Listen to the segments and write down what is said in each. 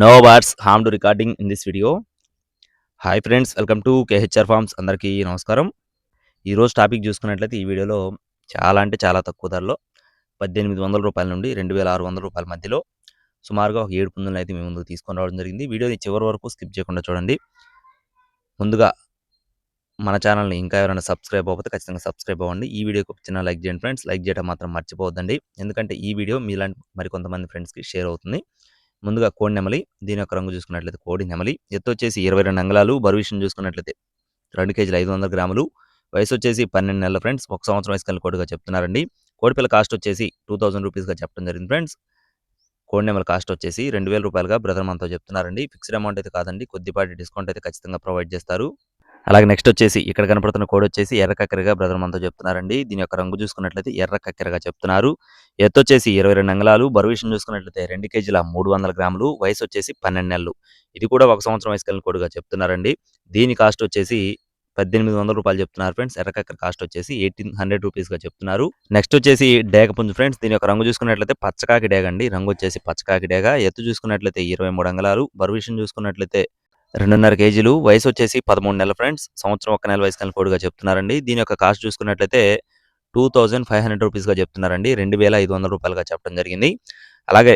No birds harm to recording in this video hi friends welcome to KHR farms అందరికీ నమస్కారం. ఈరోజు topic చూసుకున్నట్లయితే ఈ వీడియోలో చాలా అంటే చాలా తక్కువ ధరలో పద్దెనిమిది వందల రూపాయల నుండి రెండు వేల ఆరు వందల రూపాయల మధ్యలో సుమారుగా ఒక ఏడు పుంజులను అయితే మేము ముందుకు తీసుకొని రావడం జరిగింది. వీడియోని చివరి వరకు స్కిప్ చేయకుండా చూడండి. ముందుగా మన ఛానల్ని ఇంకా ఎవరైనా సబ్స్క్రైబ్ అవ్వకపోతే ఖచ్చితంగా సబ్స్క్రైబ్ అవ్వండి. ఈ వీడియోకి చిన్న లైక్ చేయండి ఫ్రెండ్స్ లైక్ చేయడం మాత్రం మర్చిపోవద్దండి. ఎందుకంటే ఈ వీడియో మీలాంటి మరికొంతమంది ఫ్రెండ్స్కి షేర్ అవుతుంది. ముందుగా కోడి నెమలి దీని యొక్క రంగు చూసుకున్నట్లయితే కోడి నెమలి. ఎత్తు వచ్చేసి ఇరవై రెండు అంగళాలు బరువు విషయం చూసుకున్నట్లయితే రెండు కేజీలు ఐదు వందల గ్రాములు. వయసు వచ్చేసి పన్నెండు నెలల ఫ్రెండ్స్ ఒక సంవత్సరం వయసు కలిగి కోడిగా చెప్తున్నారండి. కోడిపిల్ల కాస్ట్ వచ్చేసి టూ థౌసండ్ రూపీస్గా చెప్పడం జరిగింది ఫ్రెండ్స్. కోడి నెమల కాస్ట్ వచ్చేసి రెండు వేల రూపాయలుగా బ్రదర్ మనతో చెప్తున్నారండి. ఫిక్స్డ్ అమౌంట్ అయితే కాదండి. కొద్దిపాటి డిస్కౌంట్ అయితే ఖచ్చితంగా ప్రొవైడ్ చేస్తారు. అలాగే నెక్స్ట్ వచ్చేసి ఇక్కడ కనపడుతున్న కోడ్ వచ్చేసి ఎర్ర కక్కెరగా బ్రదర్ మనతో చెప్తున్నారండి. దీని యొక్క రంగు చూసుకున్నట్లయితే ఎర్ర కక్కెరగా చెప్తున్నారు. ఎత్తు వచ్చేసి ఇరవై రెండు అంగళాలు. బరువు విషయం చూసుకున్నట్లయితే రెండు కేజీల మూడు వందల గ్రాములు. వయసు వచ్చేసి పన్నెండు నెలలు. ఇది కూడా ఒక సంవత్సరం వయసు కలిగిన కోడిగా చెప్తున్నారండి. దీని కాస్ట్ వచ్చేసి పద్దెనిమిది వందల రూపాయలు చెప్తున్నారు ఫ్రెండ్స్. ఎర్రకక్కర కాస్ట్ వచ్చేసి ఎయిటీన్ హండ్రెడ్ రూపీస్గా చెప్తున్నారు. నెక్స్ట్ వచ్చేసి డేగ పుంజు ఫ్రెండ్స్. దీని యొక్క రంగు చూసుకున్నట్లయితే పచ్చకాకి డేగ అండి. రంగు వచ్చేసి పచ్చకాకి డేగ. ఎత్తు చూసుకున్నట్లయితే ఇరవై మూడు అంగళాలు. బరువు విషయం చూసుకున్నట్లయితే రెండున్నర కేజీలు వయసు వచ్చేసి పదమూడు నెలల ఫ్రెండ్స్. సంవత్సరం ఒక నెల వయసు కలిగిన కోడిగా చెప్తున్నారండి. దీని యొక్క కాస్ట్ చూసుకున్నట్లయితే టూ థౌజండ్ ఫైవ్ హండ్రెడ్ రూపీస్గా చెప్తున్నారండి. రెండు వేల ఐదు వందల రూపాయలుగా చెప్పడం జరిగింది. అలాగే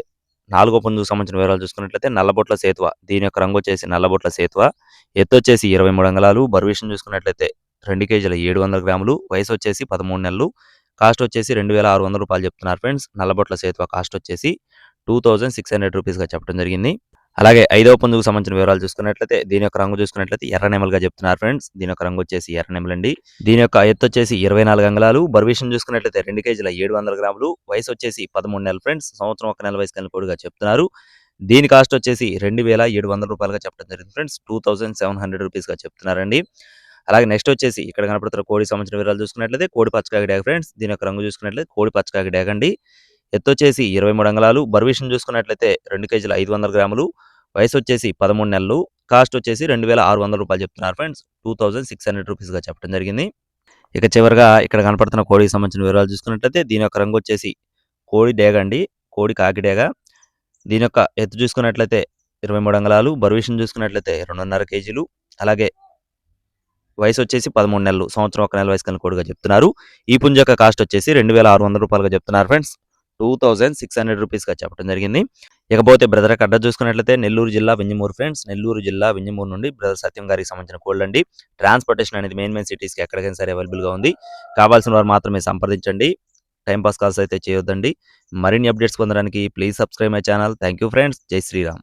నాలుగో పుంజుకు సంబంధించిన వివరాలు చూసుకున్నట్లయితే నల్లబొట్ల సేతువ. దీని యొక్క రంగు వచ్చేసి నల్లబొట్ల సేతువ. ఎత్తు వచ్చేసి ఇరవై మూడు అంగళాలు. బరువు చూసుకున్నట్లయితే రెండు కేజీల ఏడు వందల గ్రాములు. వయసు వచ్చేసి పదమూడు నెలలు. కాస్ట్ వచ్చేసి రెండు వేల ఆరు వందల రూపాయలు చెప్తున్నారు ఫ్రెండ్స్. నల్లబొట్ల సేతువ కాస్ట్ వచ్చేసి టూ థౌజండ్ సిక్స్ హండ్రెడ్ రూపీస్గా చెప్పడం జరిగింది. అలాగే ఐదవ పుంజుకు సంబంధించిన వివరాలు చూసుకున్నట్లయితే దీని యొక్క రంగు చూసుకున్నట్లయితే ఎర్ర నెమలుగా చెప్తున్నారు ఫ్రెండ్స్. దీని యొక్క రంగు వచ్చేసి ఎర్ర నెమలండి దీని యొక్క ఎత్తు వచ్చేసి ఇరవై నాలుగు అంగళాలు. బర్విషన్ చూసుకున్నట్లయితే రెండు కేజీల ఏడు వందల గ్రాములు. వయసు వచ్చేసి పదమూడు నెలలు ఫ్రెండ్స్. సంవత్సరం ఒక నెల వయసు కలిగిన కోడిగా చెప్తున్నారు. దీని కాస్ట్ వచ్చేసి రెండు వేల ఏడు వందల రూపాయలుగా చెప్పడం జరిగింది friends. Two thousand seven hundred రూపీస్గా చెప్తున్నారండి. అలాగే నెక్స్ట్ వచ్చేసి ఇక్కడ కనపడుతున్న కోడి సంబంధించిన వివరాలు చూసుకున్నట్లయితే కోడి పచ్చకాకి డ్యాగ్ ఫ్రెండ్స్. దీని యొక్క రంగు చూసుకున్నట్లయితే కోడి పచ్చకాకి డ్యాగ్ అండి ఎత్తు వచ్చేసి ఇరవై మూడు అంగళాలు. బర్విషన్ చూసుకున్నట్లయితే రెండు కేజీల ఐదు వందల గ్రాములు. వయసు వచ్చేసి పదమూడు నెలలు కాస్ట్ వచ్చేసి రెండు వేల ఆరు వందల రూపాయలు చెప్తున్నారు friends. Two thousand six hundred రూపీస్గా చెప్పడం జరిగింది. ఇక చివరిగా ఇక్కడ కనపడుతున్న కోడికి సంబంధించిన వివరాలు చూసుకున్నట్లయితే దీని యొక్క రంగు వచ్చేసి కోడి డేగ అండి. కోడి కాకి డేగ. దీని యొక్క ఎత్తు చూసుకున్నట్లయితే ఇరవై మూడు అంగళాలు బరువేషన్ చూసుకున్నట్లయితే రెండున్నర కేజీలు అలాగే వయసు వచ్చేసి పదమూడు నెలలు సంవత్సరం ఒక నెల వయసు కలిగిన కోడిగా చెప్తున్నారు. ఈ పుంజ యొక్క కాస్ట్ వచ్చేసి రెండు వేల ఆరు వందల రూపాయలుగా చెప్తున్నారు friends. Two thousand six hundred రూపీస్గా చెప్పడం జరిగింది. ఇకపోతే బ్రదర్ అడ్రస్ చూసుకున్నట్లయితే నెల్లూరు జిల్లా వింజమూరు ఫ్రెండ్స్. నెల్లూరు జిల్లా వింజమూరు నుండి బ్రదర్ సత్యం గారికి సంబంధించిన కోల్డ్ అండి ట్రాన్స్పోర్టేషన్ అనేది మెయిన్ మెయిన్ సిటీస్కి ఎక్కడికైనా సరే అవైలబుల్గా ఉంది. కావాల్సిన వారు మాత్రమే సంప్రదించండి. టైంపాస్ కాల్స్ అయితే చేయొద్దండి. మరిన్ని అప్డేట్స్ పొందడానికి please subscribe my channel. Thank you friends. జై శ్రీరామ్.